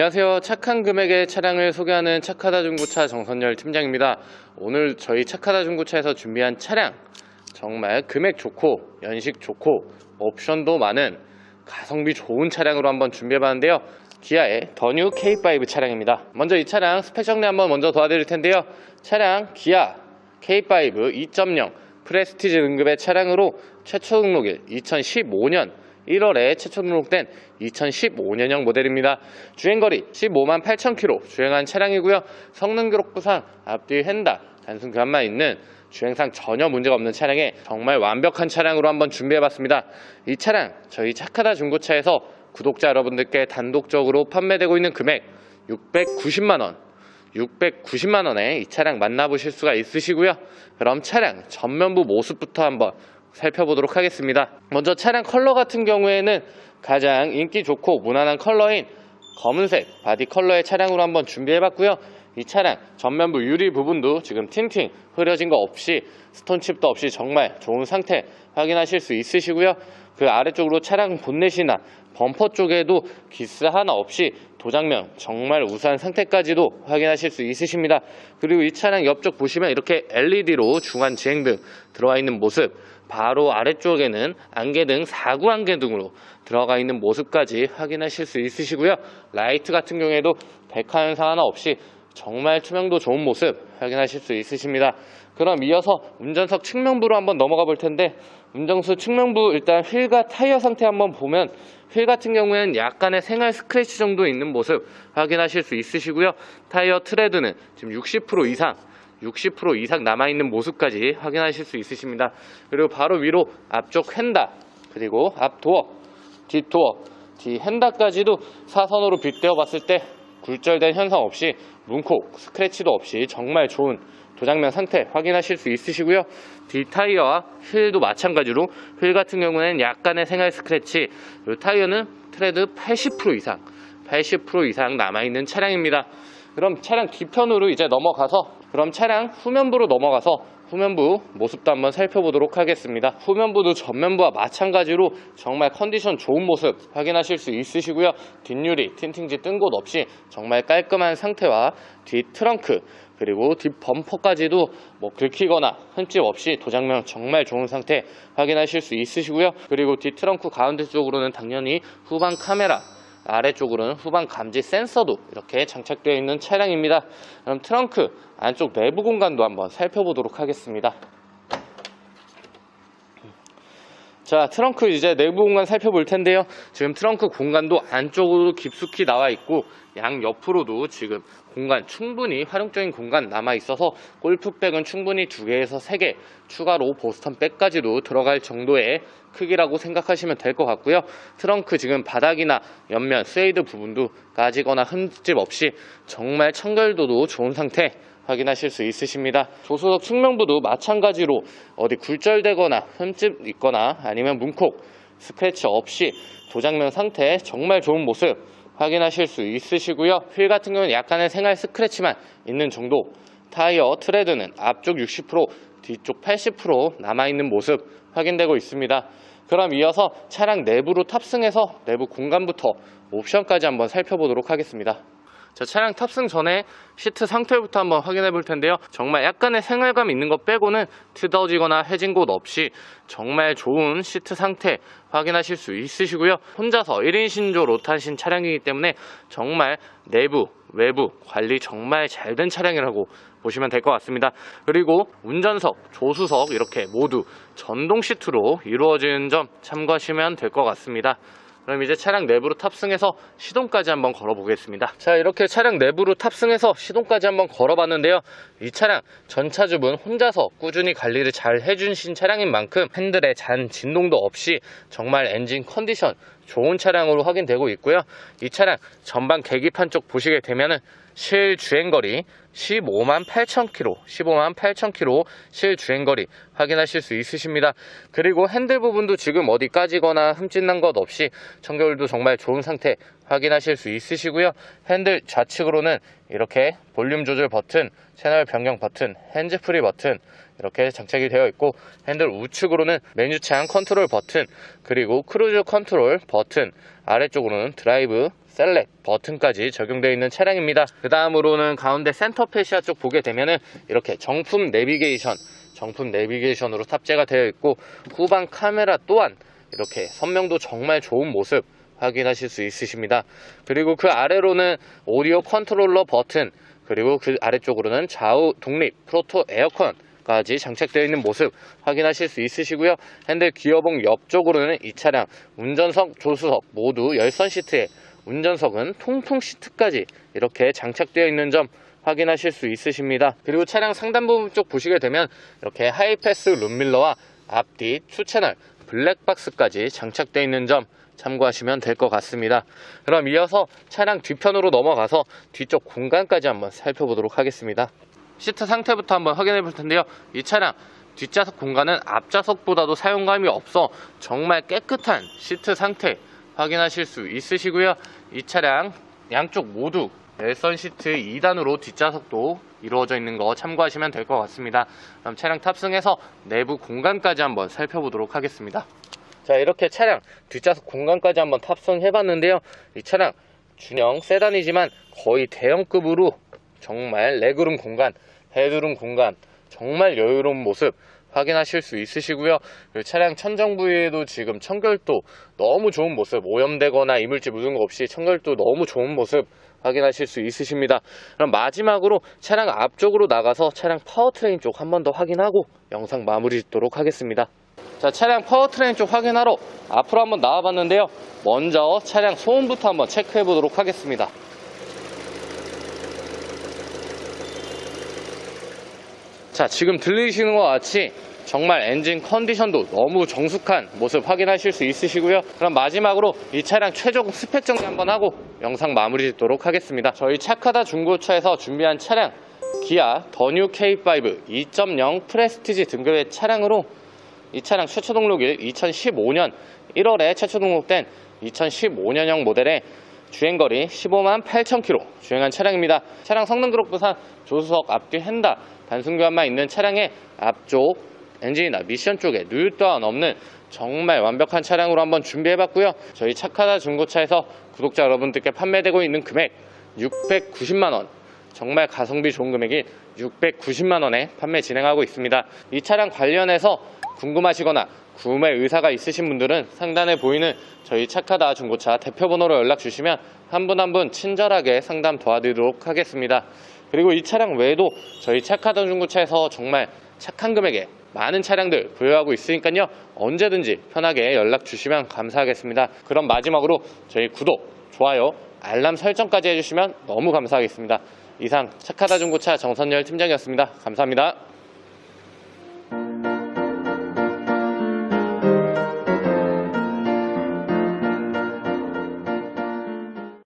안녕하세요. 착한 금액의 차량을 소개하는 착하다 중고차 정선열 팀장입니다. 오늘 저희 착하다 중고차에서 준비한 차량 정말 금액 좋고 연식 좋고 옵션도 많은 가성비 좋은 차량으로 한번 준비해봤는데요. 기아의 더뉴 K5 차량입니다. 먼저 이 차량 스펙 정리 한번 먼저 도와드릴 텐데요. 차량 기아 K5 2.0 프레스티지 등급의 차량으로 최초 등록일 2015년 1월에 최초 등록된 2015년형 모델입니다. 주행거리 15만 8천 킬로 주행한 차량이고요. 성능 기록부상 앞뒤 휀다 단순 교환만 있는 주행상 전혀 문제가 없는 차량에 정말 완벽한 차량으로 한번 준비해봤습니다. 이 차량 저희 착하다 중고차에서 구독자 여러분들께 단독적으로 판매되고 있는 금액 690만 원 690만 원에 이 차량 만나보실 수가 있으시고요. 그럼 차량 전면부 모습부터 한번 살펴보도록 하겠습니다. 먼저 차량 컬러 같은 경우에는 가장 인기 좋고 무난한 컬러인 검은색 바디 컬러의 차량으로 한번 준비해봤고요. 이 차량 전면부 유리 부분도 지금 틴팅 흐려진 거 없이 스톤칩도 없이 정말 좋은 상태 확인하실 수 있으시고요. 그 아래쪽으로 차량 본넷이나 범퍼 쪽에도 기스 하나 없이 도장면 정말 우수한 상태까지도 확인하실 수 있으십니다. 그리고 이 차량 옆쪽 보시면 이렇게 LED로 중앙 지행등 들어와 있는 모습 바로 아래쪽에는 안개등 4구 안개등으로 들어가 있는 모습까지 확인하실 수 있으시고요. 라이트 같은 경우에도 백화 현상 하나 없이 정말 투명도 좋은 모습 확인하실 수 있으십니다. 그럼 이어서 운전석 측면부로 한번 넘어가 볼 텐데 운전석 측면부 일단 휠과 타이어 상태 한번 보면 휠 같은 경우에는 약간의 생활 스크래치 정도 있는 모습 확인하실 수 있으시고요. 타이어 트레드는 지금 60% 이상 60% 이상 남아있는 모습까지 확인하실 수 있으십니다. 그리고 바로 위로 앞쪽 휀다 그리고 앞 도어 뒷 도어 뒤 핸다까지도 사선으로 빗대어 봤을 때 굴절된 현상 없이 문콕 스크래치도 없이 정말 좋은 도장면 상태 확인하실 수 있으시고요. 뒤 타이어와 휠도 마찬가지로 휠 같은 경우에는 약간의 생활 스크래치 이 타이어는 트레드 80% 이상 80% 이상 남아있는 차량입니다. 그럼 차량 뒤편으로 이제 넘어가서 그럼 차량 후면부로 넘어가서 후면부 모습도 한번 살펴보도록 하겠습니다. 후면부도 전면부와 마찬가지로 정말 컨디션 좋은 모습 확인하실 수 있으시고요. 뒷유리, 틴팅지 뜬 곳 없이 정말 깔끔한 상태와 뒷 트렁크 그리고 뒷 범퍼까지도 뭐 긁히거나 흠집 없이 도장면 정말 좋은 상태 확인하실 수 있으시고요. 그리고 뒷 트렁크 가운데 쪽으로는 당연히 후방 카메라 아래쪽으로는 후방 감지 센서도 이렇게 장착되어 있는 차량입니다. 그럼 트렁크 안쪽 내부 공간도 한번 살펴보도록 하겠습니다. 자, 트렁크 이제 내부 공간 살펴볼 텐데요. 지금 트렁크 공간도 안쪽으로 깊숙이 나와 있고 양 옆으로도 지금 공간 충분히 활용적인 공간 남아 있어서 골프백은 충분히 두 개에서 세 개 추가로 보스턴 백까지도 들어갈 정도의 크기라고 생각하시면 될 것 같고요. 트렁크 지금 바닥이나 옆면 스웨이드 부분도 까지거나 흠집 없이 정말 청결도도 좋은 상태 확인하실 수 있으십니다. 조수석 측면부도 마찬가지로 어디 굴절되거나 흠집 있거나 아니면 문콕, 스크래치 없이 도장면 상태 정말 좋은 모습 확인하실 수 있으시고요. 휠 같은 경우는 약간의 생활 스크래치만 있는 정도 타이어 트레드는 앞쪽 60% 뒤쪽 80% 남아있는 모습 확인되고 있습니다. 그럼 이어서 차량 내부로 탑승해서 내부 공간부터 옵션까지 한번 살펴보도록 하겠습니다. 자, 차량 탑승 전에 시트 상태부터 한번 확인해 볼 텐데요. 정말 약간의 생활감 있는 것 빼고는 트어지거나 해진 곳 없이 정말 좋은 시트 상태 확인하실 수 있으시고요. 혼자서 1인 신조로 타신 차량이기 때문에 정말 내부, 외부 관리 정말 잘 된 차량이라고 보시면 될 것 같습니다. 그리고 운전석, 조수석 이렇게 모두 전동 시트로 이루어진 점 참고하시면 될 것 같습니다. 그럼 이제 차량 내부로 탑승해서 시동까지 한번 걸어보겠습니다. 자, 이렇게 차량 내부로 탑승해서 시동까지 한번 걸어봤는데요. 이 차량 전차주분 혼자서 꾸준히 관리를 잘 해주신 차량인 만큼 핸들에 잔 진동도 없이 정말 엔진 컨디션 좋은 차량으로 확인되고 있고요. 이 차량 전방 계기판 쪽 보시게 되면은 실 주행거리 15만 8천 킬로, 15만 8천 킬로 실 주행 거리 확인하실 수 있으십니다. 그리고 핸들 부분도 지금 어디 까지거나 흠집 난 것 없이 청결도 정말 좋은 상태 확인하실 수 있으시고요. 핸들 좌측으로는 이렇게 볼륨 조절 버튼, 채널 변경 버튼, 핸즈프리 버튼 이렇게 장착이 되어 있고 핸들 우측으로는 메뉴창 컨트롤 버튼 그리고 크루즈 컨트롤 버튼 아래쪽으로는 드라이브 셀렉 버튼까지 적용되어 있는 차량입니다. 그 다음으로는 가운데 센터 페시아 쪽 보게 되면은 이렇게 정품 내비게이션, 정품 내비게이션으로 탑재가 되어 있고 후방 카메라 또한 이렇게 선명도 정말 좋은 모습 확인하실 수 있으십니다. 그리고 그 아래로는 오디오 컨트롤러 버튼, 그리고 그 아래쪽으로는 좌우 독립 프로토 에어컨 까지 장착되어 있는 모습 확인하실 수 있으시고요. 핸들 기어봉 옆쪽으로는 이 차량 운전석, 조수석 모두 열선 시트에 운전석은 통풍 시트까지 이렇게 장착되어 있는 점 확인하실 수 있으십니다. 그리고 차량 상단 부분 쪽 보시게 되면 이렇게 하이패스 룸밀러와 앞뒤 추채널 블랙박스까지 장착되어 있는 점 참고하시면 될 것 같습니다. 그럼 이어서 차량 뒤편으로 넘어가서 뒤쪽 공간까지 한번 살펴보도록 하겠습니다. 시트 상태부터 한번 확인해 볼 텐데요. 이 차량 뒷좌석 공간은 앞좌석보다도 사용감이 없어 정말 깨끗한 시트 상태 확인하실 수 있으시고요. 이 차량 양쪽 모두 열선 시트 2단으로 뒷좌석도 이루어져 있는 거 참고하시면 될 것 같습니다. 그럼 차량 탑승해서 내부 공간까지 한번 살펴보도록 하겠습니다. 자 이렇게 차량 뒷좌석 공간까지 한번 탑승해 봤는데요 이 차량 중형 세단이지만 거의 대형급으로 정말 레그룸 공간 헤드룸 공간 정말 여유로운 모습 확인하실 수 있으시고요 이 차량 천정 부위에도 지금 청결도 너무 좋은 모습 오염되거나 이물질 묻은 거 없이 청결도 너무 좋은 모습 확인하실 수 있으십니다 그럼 마지막으로 차량 앞쪽으로 나가서 차량 파워트레인 쪽 한 번 더 확인하고 영상 마무리 짓도록 하겠습니다 자, 차량 파워트레인 쪽 확인하러 앞으로 한번 나와봤는데요. 먼저 차량 소음부터 한번 체크해 보도록 하겠습니다. 자, 지금 들리시는 것 같이 정말 엔진 컨디션도 너무 정숙한 모습 확인하실 수 있으시고요. 그럼 마지막으로 이 차량 최종 스펙 정리 한번 하고 영상 마무리 짓도록 하겠습니다. 저희 차카다 중고차에서 준비한 차량 기아 더뉴 K5 2.0 프레스티지 등급의 차량으로 이 차량 최초 등록일 2015년 1월에 최초 등록된 2015년형 모델의 주행거리 15만 8천 킬로 주행한 차량입니다. 차량 성능 기록부상 조수석 앞뒤 핸다 단순 교환만 있는 차량의 앞쪽 엔진이나 미션 쪽에 누유 또한 없는 정말 완벽한 차량으로 한번 준비해봤고요. 저희 차카다 중고차에서 구독자 여러분들께 판매되고 있는 금액 690만 원 정말 가성비 좋은 금액인 690만 원에 판매 진행하고 있습니다. 이 차량 관련해서 궁금하시거나 구매 의사가 있으신 분들은 상단에 보이는 저희 착하다 중고차 대표번호로 연락 주시면 한 분 한분 친절하게 상담 도와드리도록 하겠습니다. 그리고 이 차량 외에도 저희 착하다 중고차에서 정말 착한 금액에 많은 차량들 보유하고 있으니까요. 언제든지 편하게 연락 주시면 감사하겠습니다. 그럼 마지막으로 저희 구독, 좋아요, 알람 설정까지 해주시면 너무 감사하겠습니다. 이상 착하다 중고차 정선열 팀장이었습니다. 감사합니다.